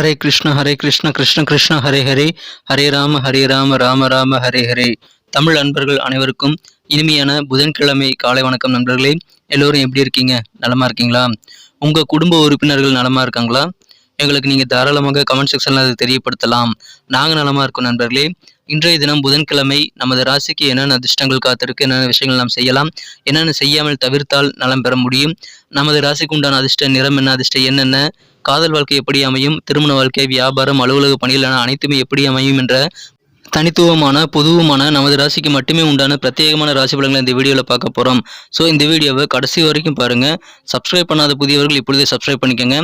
ஹரே கிருஷ்ண ஹரே கிருஷ்ண கிருஷ்ண கிருஷ்ண ஹரே ஹரே. ஹரே ராம ஹரே ராம ராம ராம ஹரே ஹரே. தமிழ் அன்பர்கள் அனைவருக்கும் இனிமையான புதன்கிழமை காலை வணக்கம் நண்பர்களே. எல்லோரும் எப்படி இருக்கீங்க? நலமா இருக்கீங்களா? உங்க குடும்ப உறுப்பினர்கள் நலமா இருக்காங்களா? எங்களுக்கு நீங்க தாராளமாக கமெண்ட் செக்ஷன்ல அதை தெரியப்படுத்தலாம். நாங்க நலமா இருக்கோம் நண்பர்களே. இன்றைய தினம் புதன்கிழமை நமது ராசிக்கு என்னென்ன அதிர்ஷ்டங்கள் காத்திருக்கு என்னென்ன விஷயங்கள் நாம் செய்யலாம் என்னென்ன செய்யாமல் தவிர்த்தால் நலம் பெற முடியும் நமது ராசிக்கு உண்டான அதிர்ஷ்ட நிறம் என்ன அதிர்ஷ்டம் என்னென்ன காதல் வாழ்க்கை எப்படி அமையும்? திருமண வாழ்க்கை வியாபாரம் அலுவலக பணிகள் என அனைத்துமே எப்படி அமையும் என்ற தனித்துவமான பொதுவுமான நமது ராசிக்கு மட்டுமே உண்டான பிரத்யேகமான ராசி பலன்களை இந்த வீடியோவில் பார்க்க போகிறோம் ஸோ இந்த வீடியோவை கடைசி வரைக்கும் பாருங்கள் சப்ஸ்கிரைப் பண்ணாத புதியவர்கள் இப்பொழுதே சப்ஸ்கிரைப் பண்ணிக்கோங்க.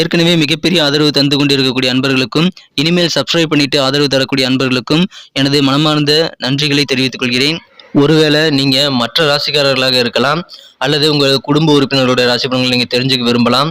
ஏற்கனவே மிகப்பெரிய ஆதரவு தந்து கொண்டிருக்கக்கூடிய அன்பர்களுக்கும் இனிமேல் சப்ஸ்கிரைப் பண்ணிட்டு ஆதரவு தரக்கூடிய அன்பர்களுக்கும் எனது மனமார்ந்த நன்றிகளை தெரிவித்துக் கொள்கிறேன். ஒருவேளை நீங்கள் மற்ற ராசிக்காரர்களாக இருக்கலாம் அல்லது உங்கள் குடும்ப உறுப்பினர்களுடைய ராசி பலன்களை நீங்கள் தெரிஞ்சுக்க விரும்பலாம்.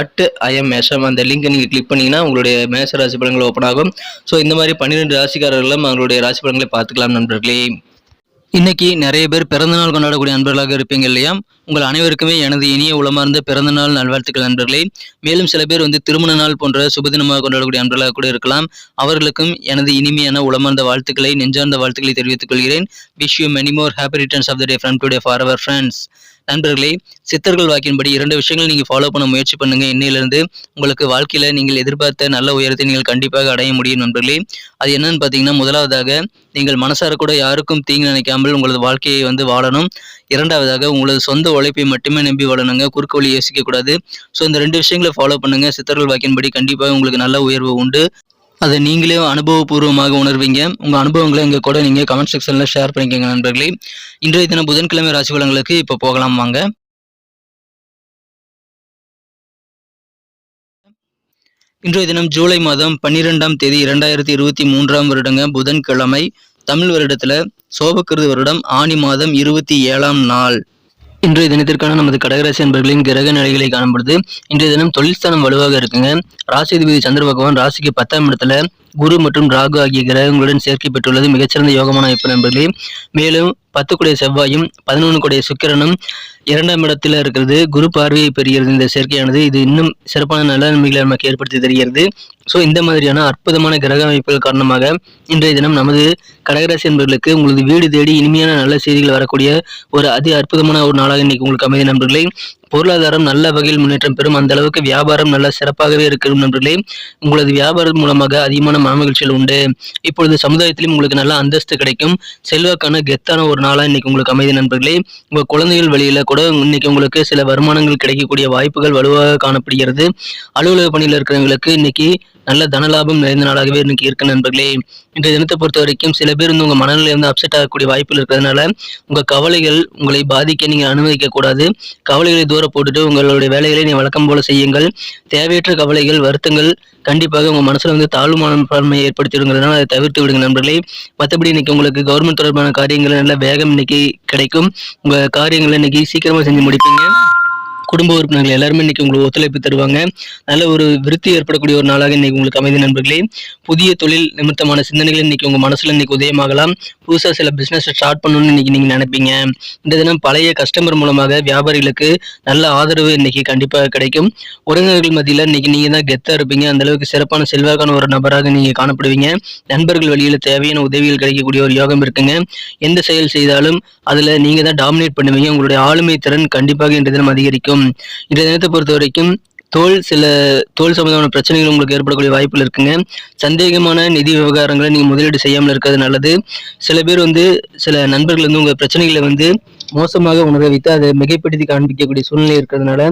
அட் ஐஎம் மேஷம். அந்த லிங்கை நீங்கள் கிளிக் பண்ணிங்கன்னா உங்களுடைய மேஷ ராசி பலன்கள் ஓப்பன் ஆகும். ஸோ இந்த மாதிரி பன்னிரெண்டு ராசிக்காரர்களும் அவங்களுடைய ராசி பலன்களை பார்த்துக்கலாம் நண்பர்களே. இன்னைக்கு நிறைய பேர் பிறந்தநாள் கொண்டாடக்கூடிய நண்பர்களாக இருப்பீங்க இல்லையா? உங்கள் அனைவருக்குமே எனது இனிய உளமார்ந்த பிறந்தநாள் நல்வாழ்த்துக்கள் நண்பர்களே. மேலும் சில பேர் வந்து திருமண நாள் போன்ற சுபதினமாக கொண்டாடக்கூடிய நண்பர்களாக கூட இருக்கலாம். அவர்களுக்கும் எனது இனிமையான உளமார்ந்த வாழ்த்துக்களை நெஞ்சார்ந்த வாழ்த்துக்களை தெரிவித்துக் கொள்கிறேன். Wish you many more happy returns of the day from today for our friends நண்பர்களே சித்தர்கள் வாக்கின்படி இரண்டு விஷயங்கள் நீங்கள் ஃபாலோ பண்ண முயற்சி பண்ணுங்க. இன்னையிலிருந்து உங்களுக்கு வாழ்க்கையில் நீங்கள் எதிர்பார்த்த நல்ல உயரத்தை நீங்கள் கண்டிப்பாக அடைய முடியும் நண்பர்களே. அது என்னன்னு பார்த்தீங்கன்னா முதலாவதாக நீங்கள் மனசார கூட யாருக்கும் தீங்கு நினைக்காமல் உங்களது வாழ்க்கையை வந்து வாழணும். இரண்டாவதாக உங்களது சொந்த உழைப்பை மட்டுமே நம்பி வாழணுங்க. குறுக்கு வழி யோசிக்கக்கூடாது. ஸோ இந்த ரெண்டு விஷயங்களை ஃபாலோ பண்ணுங்க. சித்தர்கள் வாக்கின்படி கண்டிப்பாக உங்களுக்கு நல்ல உயர்வு உண்டு. அதை நீங்களே அனுபவபூர்வமாக உணர்வீங்க. உங்கள் அனுபவங்களை எங்கள் கூட நீங்கள் கமெண்ட் செக்ஷனில் ஷேர் பண்ணிக்கோங்க நண்பர்களே. இன்றைய தினம் புதன்கிழமை ராசி பலன்களுக்கு இப்போ போகலாம் வாங்க. இன்றைய தினம் ஜூலை மாதம் பன்னிரெண்டாம் தேதி இரண்டாயிரத்தி இருபத்தி மூன்றாம் வருடங்க புதன்கிழமை. தமிழ் வருடத்தில் சோபக்கிருது வருடம் ஆணி மாதம் இருபத்தி ஏழாம் நாள். இன்றைய தினத்திற்கான நமது கடகராசி அன்பர்களின் கிரக நிலைகளை காணப்படுது இன்றைய தினம் தொழில்ஸ்தானம் வலுவாக இருக்குங்க. ராசிதிபதி சந்திர பகவான் ராசிக்கு பத்தாம் இடத்துல குரு மற்றும் ராகு ஆகிய கிரகங்களுடன் சேர்க்கை பெற்றுள்ளது. மிகச்சிறந்த யோகமான அமைப்பு நண்பர்களே. மேலும் பத்து கூடிய செவ்வாயும் பதினொன்று கூடிய சுக்கிரனும் இரண்டாம் இடத்தில் இருக்கிறது. குரு பார்வையை பெறுகிறது. இந்த சேர்க்கையானது இது இன்னும் சிறப்பான நல்ல நன்மைகளை நமக்கு ஏற்படுத்தி தருகிறது. ஸோ இந்த மாதிரியான அற்புதமான கிரக அமைப்புகள் காரணமாக இன்றைய தினம் நமது கடகராசி நண்பர்களுக்கு உங்களது வீடு தேடி இனிமையான நல்ல செய்திகள் வரக்கூடிய ஒரு அதி அற்புதமான ஒரு நாளாக இன்னைக்கு உங்களுக்கு அமைதி நண்பர்களே. பொருளாதாரம் நல்ல வகையில் முன்னேற்றம் பெறும். அந்த அளவுக்கு வியாபாரம் நல்ல சிறப்பாகவே இருக்கும் நண்பர்களே. உங்களது வியாபாரம் மூலமாக அதிகமான மனமகிழ்ச்சிகள் உண்டு. இப்பொழுது சமுதாயத்திலும் உங்களுக்கு நல்ல அந்தஸ்து கிடைக்கும். செல்வாக்கான கெத்தான ஒரு நாளா இன்னைக்கு உங்களுக்கு அமைதி நண்பர்களே. உங்க குழந்தைகள் வழியில கூட இன்னைக்கு உங்களுக்கு சில வருமானங்கள் கிடைக்கக்கூடிய வாய்ப்புகள் வலுவாக காணப்படுகிறது. அலுவலக பணியில் இருக்கிறவங்களுக்கு இன்னைக்கு நல்ல தனலாபம் நிறைந்த நாளாகவே இன்னைக்கு இருக்கு நண்பர்களே. இன்றைய தினத்தை பொறுத்த வரைக்கும் சில பேர் வந்து உங்க மனநிலை வந்து அப்செட் ஆகக்கூடிய வாய்ப்புகள் இருக்கிறதுனால உங்க கவலைகள் உங்களை பாதிக்க நீங்க அனுமதிக்க கூடாது கவலைகளை தூர போட்டுட்டு உங்களுடைய வேலைகளை நீ வழக்கம் போல செய்யுங்கள். தேவையற்ற கவலைகள் வருத்தங்கள் கண்டிப்பாக உங்க மனசுல வந்து தாழ்வு மனப்பான்மையை ஏற்படுத்திடுங்கிறதுனால அதை தவிர்த்து விடுங்க நண்பர்களே. மற்றபடி இன்னைக்கு உங்களுக்கு கவர்மெண்ட் தொடர்பான காரியங்கள் நல்ல வேகம் இன்னைக்கு கிடைக்கும். உங்க காரியங்களை இன்னைக்கு சீக்கிரமா செஞ்சு முடிப்பீங்க. குடும்ப உறுப்பினர்கள் எல்லாருமே இன்னைக்கு உங்களுக்கு ஒத்துழைப்பு தருவாங்க. நல்ல ஒரு விருத்தி ஏற்படக்கூடிய ஒரு நாளாக இன்னைக்கு உங்களுக்கு அமைதி நண்பர்களே. புதிய தொழில் நிமித்தமான சிந்தனைகள் இன்னைக்கு உங்க மனசுல இன்னைக்கு உதயமாகலாம். புதுசா சில பிசினஸ் ஸ்டார்ட் பண்ணணும்னு இன்னைக்கு நீங்க நினைப்பீங்க. இந்த தினம் பழைய கஸ்டமர் மூலமாக வியாபாரிகளுக்கு நல்ல ஆதரவு இன்னைக்கு கண்டிப்பாக கிடைக்கும். உறவினர்கள் மத்தியில் இன்னைக்கு நீங்க தான் கெத்தா இருப்பீங்க. அந்த அளவுக்கு சிறப்பான செல்வாக்கான ஒரு நபராக நீங்க காணப்படுவீங்க. நண்பர்கள் வழியில் தேவையான உதவிகள் கிடைக்கக்கூடிய ஒரு யோகம் இருக்குங்க. எந்த செயல் செய்தாலும் அதுல நீங்க தான் டாமினேட் பண்ணுவீங்க. உங்களுடைய ஆளுமை திறன் கண்டிப்பாக இன்றைய தினம் அதிகரிக்கும். இன்றைய தினத்தை பொறுத்த வரைக்கும் தோல் சில தோல் சம்பந்தமான பிரச்சனைகள் உங்களுக்கு ஏற்படக்கூடிய வாய்ப்புகள் இருக்குங்க. சந்தேகமான நிதி விவகாரங்களை நீங்கள் முதலீடு செய்யாமல் இருக்கிறது நல்லது. சில பேர் வந்து சில நண்பர்கள் வந்து உங்கள் பிரச்சனைகளை வந்து மோசமாக உணர வைத்து அதை மிகைப்படுத்தி காண்பிக்கக்கூடிய சூழ்நிலை இருக்கிறதுனால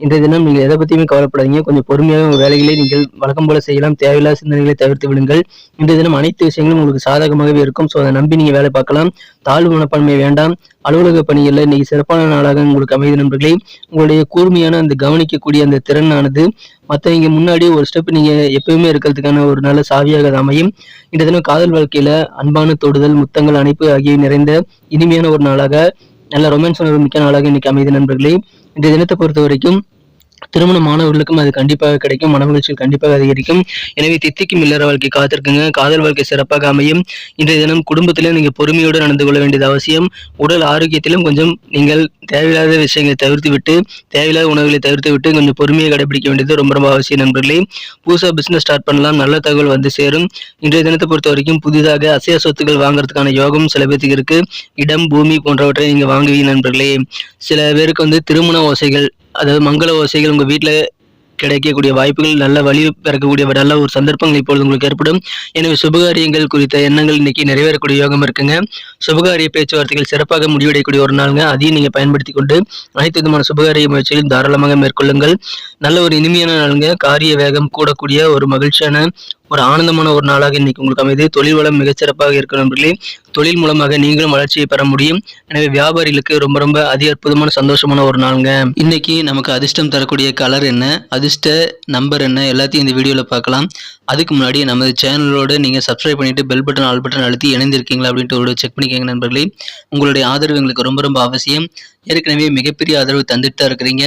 இன்றைய தினம் நீங்கள் எதை பற்றியுமே கவலைப்படாதீங்க. கொஞ்சம் பொறுமையாக உங்கள் வேலைகளை நீங்கள் வழக்கம் போல செய்யலாம். தேவையில்லாத சிந்தனைகளை தவிர்த்து விடுங்கள். இன்றைய தினம் அனைத்து விஷயங்களும் உங்களுக்கு சாதகமாகவே இருக்கும். ஸோ அதை நம்பி நீங்கள் வேலை பார்க்கலாம். தாழ்வு மனப்பான்மை வேண்டாம். அலுவலக பணிகளில் இன்னைக்கு சிறப்பான நாளாக உங்களுக்கு அமைதி நண்பர்களே. உங்களுடைய கூர்மையான அந்த கவனிக்கக்கூடிய அந்த திறனானது மற்றவங்க முன்னாடி ஒரு ஸ்டெப் நீங்கள் எப்பயுமே இருக்கிறதுக்கான ஒரு நல்ல சாவியாக அது அமையும். இந்த தினம் காதல் வாழ்க்கையில் அன்பான தொடுதல் முத்தங்கள் அணைப்பு ஆகியவை நிறைந்த இனிமையான ஒரு நாளாக நல்ல ரொமான்ஸ் மிக்க நாளாக இன்னைக்கு அமைதி நண்பர்களே. இந்த தினத்தை பொறுத்த வரைக்கும் திருமண மாணவர்களுக்கும் அது கண்டிப்பாக கிடைக்கும். மனமகிழ்ச்சிகள் கண்டிப்பாக அதிகரிக்கும். எனவே தித்திக்கும் இல்லற வாழ்க்கை காத்திருக்குங்க. காதல் வாழ்க்கை சிறப்பாக அமையும். இன்றைய தினம் குடும்பத்திலும் நீங்க பொறுமையோடு நடந்து கொள்ள வேண்டியது அவசியம். உடல் ஆரோக்கியத்திலும் கொஞ்சம் நீங்கள் தேவையில்லாத விஷயங்களை தவிர்த்து விட்டு தேவையில்லாத உணவுகளை தவிர்த்து விட்டு கொஞ்சம் பொறுமையை கடைபிடிக்க வேண்டியது ரொம்ப ரொம்ப அவசியம் நண்பர்களே. புதுசாக பிசினஸ் ஸ்டார்ட் பண்ணலாம். நல்ல தகவல் வந்து சேரும். இன்றைய தினத்தை பொறுத்த வரைக்கும் புதிதாக அசைய சொத்துக்கள் வாங்குறதுக்கான யோகம் சில பேருக்கு இருக்கு. இடம் பூமி போன்றவற்றை நீங்க வாங்குவீங்க நண்பர்களே. சில பேருக்கு வந்து திருமண ஓசைகள் அதாவது மங்கள ஓசைகள் உங்கள் வீட்டில் கிடைக்கக்கூடிய வாய்ப்புகள் நல்ல வழி பிறக்கக்கூடிய நல்ல ஒரு சந்தர்ப்பங்கள் இப்பொழுது உங்களுக்கு ஏற்படும். எனவே சுபகாரியங்கள் குறித்த எண்ணங்கள் இன்னைக்கு நிறைவேறக்கூடிய யோகம் இருக்குங்க. சுபகாரிய பேச்சுவார்த்தைகள் சிறப்பாக முடிவடையக்கூடிய ஒரு நாளுங்க. அதையும் நீங்கள் பயன்படுத்தி கொண்டு அனைத்து விதமான சுபகாரிய முயற்சிகளையும் தாராளமாக மேற்கொள்ளுங்கள். நல்ல ஒரு இனிமையான நாளுங்க. காரிய வேகம் கூடக்கூடிய ஒரு மகிழ்ச்சியான ஒரு ஆனந்தமான ஒரு நாளாக இன்னைக்கு உங்களுக்கு அமைது. தொழில் வளம் மிகச்சிறப்பாக இருக்கணும் நண்பர்களே. தொழில் மூலமாக நீங்களும் வளர்ச்சியை பெற முடியும். எனவே வியாபாரிகளுக்கு ரொம்ப ரொம்ப அதி அற்புதமான சந்தோஷமான ஒரு நாளுங்க. இன்னைக்கு நமக்கு அதிர்ஷ்டம் தரக்கூடிய கலர் என்ன? அதிர்ஷ்ட நம்பர் என்ன? எல்லாத்தையும் இந்த வீடியோவில் பார்க்கலாம். அதுக்கு முன்னாடி நமது சேனலோட நீங்கள் சப்ஸ்கிரைப் பண்ணிட்டு பெல் பட்டன் ஆல் பட்டன் அழுத்தி இணைந்திருக்கீங்களா அப்படின்ட்டு ஒரு செக் பண்ணிக்கோங்க நண்பர்களே. உங்களுடைய ஆதரவு எங்களுக்கு ரொம்ப ரொம்ப அவசியம். ஏற்கனவே மிகப்பெரிய ஆதரவு தந்துட்டு தான் இருக்கிறீங்க.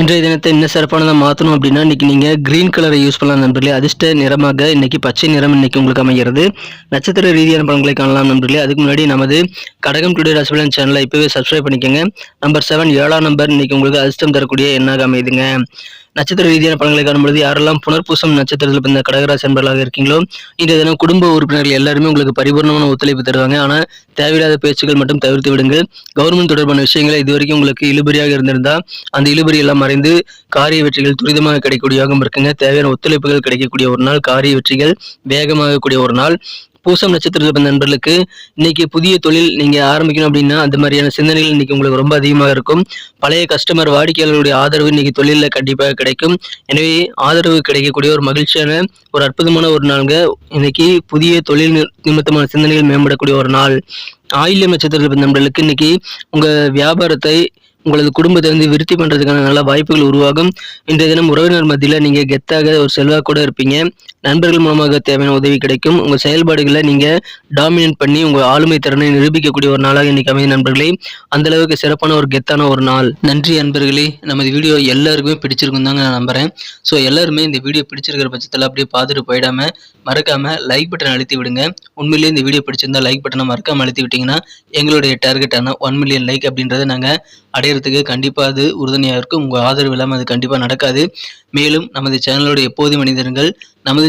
இன்றைய தினத்தை இன்னும் சிறப்பானதாக மாற்றணும் அப்படின்னா இன்னைக்கு நீங்கள் க்ரீன் கலரை யூஸ் பண்ணலாம் நண்பர்களே. அதிர்ஷ்ட நிறமாக இன்னைக்கு பச்சை நிறம் இன்னைக்கு உங்களுக்கு அமைகிறது. நட்சத்திர ரீதியான பலன்களை காணலாம் நண்பர்களே. அதுக்கு முன்னாடி நமது கடகம் டுடே ராசிபலன் சேனலை இப்போவே சப்ஸ்கிரைப் பண்ணிக்கோங்க. நம்பர் செவன் ஏழாம் நம்பர் இன்றைக்கி உங்களுக்கு அதிர்ஷ்டம் தரக்கூடிய எண்ணாக அமைதுங்க. நட்சத்திர ரீதியான பலன்களை காணும்பொழுது யாரெல்லாம் புனர்பூசம் நட்சத்திரத்தில் பிறந்த கடகராசி அன்பர்களாக இருக்கீங்களோ இன்றைய தினம் குடும்ப உறுப்பினர்கள் எல்லாருமே உங்களுக்கு பரிபூர்ணமான ஒத்துழைப்பு தருவாங்க. ஆனால் தேவையில்லாத பேச்சுகள் மட்டும் தவிர்த்து விடுங்கள். கவர்மெண்ட் தொடர்பான விஷயங்களை இதுவரைக்கும் உங்களுக்கு இழுபறியாக இருந்திருந்தா அந்த இழுபறி எல்லாம் மறைந்து காரிய வெற்றிகள் துரிதமாக கிடைக்கக்கூடிய யோகம் இருக்குங்க. தேவையான ஒத்துழைப்புகள் கிடைக்கக்கூடிய ஒரு நாள் காரிய வெற்றிகள் வேகமாக கூடிய ஒரு நாள். பூசம் நட்சத்திரத்தில் பிறந்த நண்பர்களுக்கு இன்னைக்கு புதிய தொழில் நீங்க ஆரம்பிக்கணும் அப்படின்னா அந்த மாதிரியான சிந்தனைகள் இன்னைக்கு உங்களுக்கு ரொம்ப அதிகமாக இருக்கும். பழைய கஸ்டமர் வாடிக்கையாளருடைய ஆதரவு இன்னைக்கு தொழிலில் கண்டிப்பாக கிடைக்கும். எனவே ஆதரவு கிடைக்கக்கூடிய ஒரு மகிழ்ச்சியான ஒரு அற்புதமான ஒரு நாள்ங்க. இன்னைக்கு புதிய தொழில் நிமித்தமான சிந்தனைகள் மேம்படக்கூடிய ஒரு நாள். ஆயில்யம் நட்சத்திரத்தில் நண்பர்களுக்கு இன்னைக்கு உங்க வியாபாரத்தை உங்களது குடும்பத்தை வந்து விருத்தி பண்ணுறதுக்கான நல்ல வாய்ப்புகள் உருவாகும். இன்றைய தினம் உறவினர் மத்தியில் நீங்கள் கெத்தாக ஒரு செல்வாக்கூட இருப்பீங்க. நண்பர்கள் மூலமாக தேவையான உதவி கிடைக்கும். உங்கள் செயல்பாடுகளை நீங்கள் டாமினேட் பண்ணி உங்கள் ஆளுமை திறனை நிரூபிக்கக்கூடிய ஒரு நாளாக இன்னைக்கு அமைதி நண்பர்களே. அந்த அளவுக்கு சிறப்பான ஒரு கெத்தான ஒரு நாள். நன்றி நண்பர்களே. நமது வீடியோ எல்லாருக்குமே பிடிச்சிருக்கும் தாங்க நான் நம்புகிறேன் ஸோ எல்லாருமே இந்த வீடியோ பிடிச்சிருக்கிற பட்சத்தில் அப்படியே பார்த்துட்டு போயிடாம மறக்காம லைக் பட்டன் அழுத்தி விடுங்க. உண்மையிலேயே இந்த வீடியோ பிடிச்சிருந்தா லைக் பட்டனை மறக்காம அழுத்தி விட்டீங்கன்னா எங்களுடைய டார்கெட்டான ஒன் மில்லியன் லைக் அப்படின்றத நாங்கள் அடையிறதுக்கு கண்டிப்பாக அது உறுதுணையாக இருக்கும். உங்கள் ஆதரவு இல்லாமல் அது கண்டிப்பாக நடக்காது. மேலும் நமது சேனலோட எப்போதும் மனிதர்கள் நமது